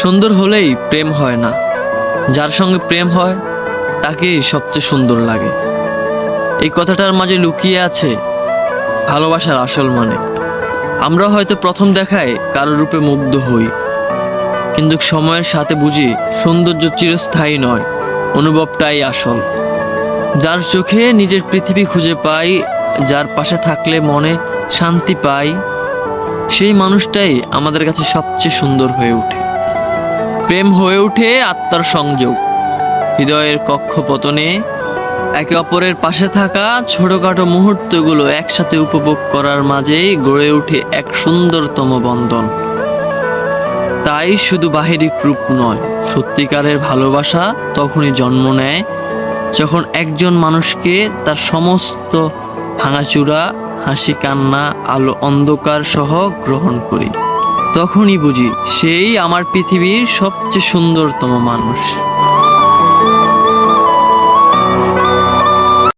সুন্দর হলেই প্রেম হয় না। যার সঙ্গে প্রেম হয়, তাকেই সবচেয়ে সুন্দর লাগে। এই কথাটার মাঝে লুকিয়ে আছে ভালোবাসার আসল মানে। আমরা হয়তো প্রথম দেখায় কারও রূপে মুগ্ধ হই, কিন্তু সময়ের সাথে বুঝি সৌন্দর্য চিরস্থায়ী নয়, অনুভবটাই আসল। যার চোখে নিজের পৃথিবী খুঁজে পাই, যার পাশে থাকলে মনে শান্তি পাই, সেই মানুষটাই আমাদের কাছে সবচেয়ে সুন্দর হয়ে ওঠে। প্রেম হয়ে ওঠে আত্মার সংযোগ। হৃদয়ের কক্ষপতনে একে অপরের পাশে থাকা ছোটখাটো মুহূর্তগুলো একসাথে উপভোগ করার মাঝেই গড়ে ওঠে এক সুন্দরতম বন্ধন। তাই শুধু বাহিরিক রূপ নয়, সত্যিকারের ভালোবাসা তখনই জন্ম নেয় যখন একজন মানুষকে তার সমস্ত ভাঙাচুরা হাসি কান্না আলো অন্ধকার সহ গ্রহণ করি। তখনই বুঝি সেই আমার পৃথিবীর সবচেয়ে সুন্দরতম মানুষ।